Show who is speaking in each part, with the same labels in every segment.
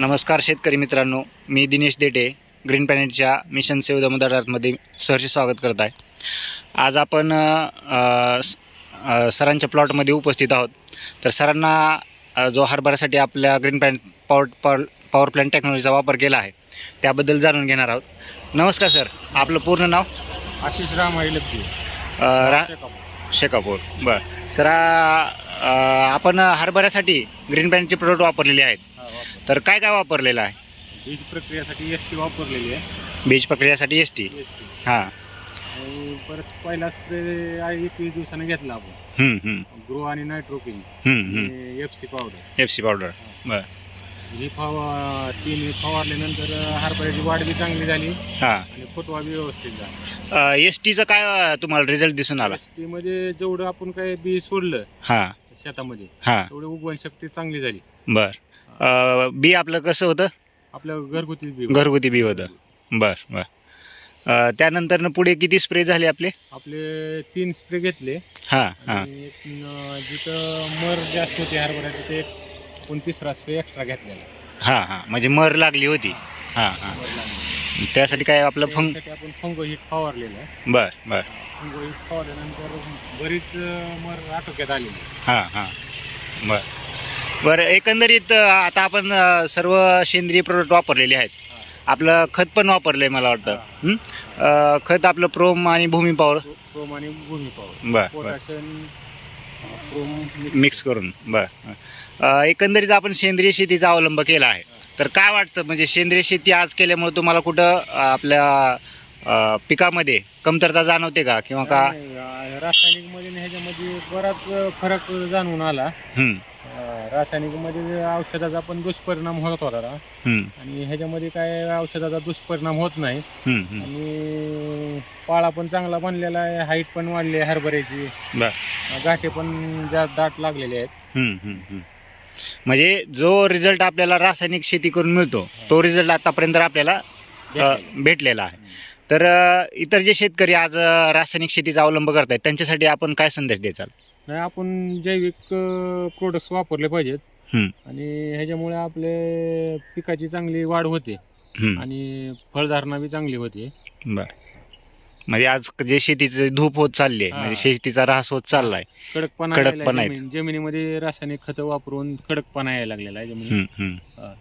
Speaker 1: नमस्कार शेतकरी मित्रांनो मी दिनेश देटे ग्रीन प्लॅनेटच्या मिशन सेव दमोदरामध्ये सहर्ष स्वागत करत आहे. आज आपण सरांच्या प्लॉटमध्ये उपस्थित आहोत. तर सरांना जो हरभऱ्यासाठी आपल्या green planet power power power plant टेक्नॉलॉजीचा वापर केला आहे त्याबद्दल जाणून घेणार आहोत. नमस्कार सर आपलं पूर्ण नाव?
Speaker 2: आशिष राम
Speaker 1: अ, रा शेकापूर. बरं. सर आपण हरभऱ्यासाठी ग्रीन प्लॅनेटचे प्रोडक्ट वापरलेले आहेत. तर काय काय वापरलेलं आहे?
Speaker 2: बीज प्रक्रियेसाठी एस टी वापरलेली आहे.
Speaker 1: बीज प्रक्रियेसाठी एस टी
Speaker 2: एस टी
Speaker 1: हां.
Speaker 2: आणि परत पहिला स्प्रे एकवीस दिवसानं घेतला आपण.
Speaker 1: हम्म, हम्म,
Speaker 2: ग्रो आणि नायट्रोकिन
Speaker 1: हम्म, हम्म.
Speaker 2: आणि F C powder
Speaker 1: F C powder बरं.
Speaker 2: ही फवा तीन फवारल्यानंतर हरभऱ्याची वाढ बी चांगली झाली.
Speaker 1: हां.
Speaker 2: आणि फुटवा बी व्यवस्थित झाला.
Speaker 1: एस टीचं काय अ, तुम्हाला रिझल्ट दिसून आला?
Speaker 2: एसमध्ये जेवढं आपण काय बी सोडलं
Speaker 1: हां.
Speaker 2: शेतामध्ये.
Speaker 1: हां.
Speaker 2: तेवढी उगवण शक्ती चांगली झाली.
Speaker 1: बरं. अ, बी आपलं कसं होतं?
Speaker 2: आपल्या घरगुती बी
Speaker 1: घरगुती बी होतं. बरं बरं. अ, त्यानंतरनं पुढे किती स्प्रे झाले आपले?
Speaker 2: आपले तीन स्प्रे घेतले.
Speaker 1: हां हां.
Speaker 2: आणि एक जिथं मर जास्त होती हरभऱ्याचं ते कोण तिसरा स्प्रे एक्स्ट्रा घेतलेला.
Speaker 1: हां हां. म्हणजे मर लागली होती. हां हां. त्यासाठी काय आपलं फंग
Speaker 2: त्यासाठी आपण फंगो हिट फवारलेलं आहे.
Speaker 1: बरं बरं.
Speaker 2: फंगो हिट फवारल्यानंतर बरीच मर आटोक्यात आलेली
Speaker 1: हां हां. बरं. बरं एकंदरीत अ, आता आपण अ, सर्व सेंद्रिय प्रोडक्ट वापरलेले आहेत. आपलं खत पण वापरलं आहे मला वाटतं. हं? अ, खत आपलं प्रोम आणि भूमी पॉवर.
Speaker 2: क्रोम आणि भूमी पॉवर.
Speaker 1: बरं बरं.
Speaker 2: पोटॅशियम क्रोम
Speaker 1: मिक्स करून. बरं. अ, एकंदरीत आपण सेंद्रिय शेतीचा अवलंब केला आहे. तर काय वाटतं? म्हणजे सेंद्रिय शेती आज केल्यामुळे तुम्हाला कुठं आपल्या पिकामध्ये कमतरता जाणवते का? किंवा का
Speaker 2: रासायनिकमध्ये ह्याच्यामध्ये बराच फरक जाणून आला. रासायनिकमध्ये औषधाचा पण दुष्परिणाम होत होता आणि ह्याच्यामध्ये काय औषधाचा दुष्परिणाम होत नाही. आणि पाळा पण चांगला बनलेला आहे हाईट पण वाढली आहे हरभऱ्याची. गाठे पण जास्त दाट लागलेले आहेत.
Speaker 1: म्हणजे जो रिझल्ट आपल्याला रासायनिक शेती करून मिळतो तो रिझल्ट आतापर्यंत आपल्याला
Speaker 2: भेटलेले.
Speaker 1: आहे. तर इतर जे शेतकरी आज रासायनिक शेतीचा अवलंब करत आहेत त्यांच्यासाठी आपण काय संदेश द्यायचा
Speaker 2: नाही आपण जैविक प्रोडक्ट्स वापरले पाहिजेत.
Speaker 1: हं.
Speaker 2: आणि ह्याच्यामुळे आपले पिकाची चांगली वाढ होते. आणि फळधारणा बी चांगली होते.
Speaker 1: बरं. म्हणजे आज जे शेतीचे धूप होत चालली आहे
Speaker 2: हा.
Speaker 1: म्हणजे शेतीचा ऱ्हास होत चाललाय
Speaker 2: कडकपणा
Speaker 1: कडकपणा आहेत.
Speaker 2: जमीन- जमिनीमध्ये रासायनिक खतं वापरून कडकपणा यायला लागलेला आहे.
Speaker 1: हा.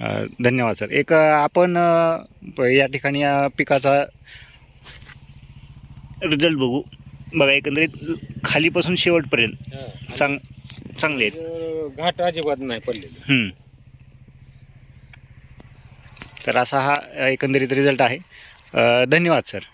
Speaker 1: अ, धन्यवाद सर एक अ, आपण अ, प- या ठिकाणी या पिकाचा रिझल्ट बघू बघा एकंदरीत खालीपासून शेवटपर्यंत चांग चांगले आहेत
Speaker 2: अं, घाट अजिबात नाही पडलेले.
Speaker 1: तर असा हा अ, एकंदरीत रिझल्ट आहे अ, धन्यवाद सर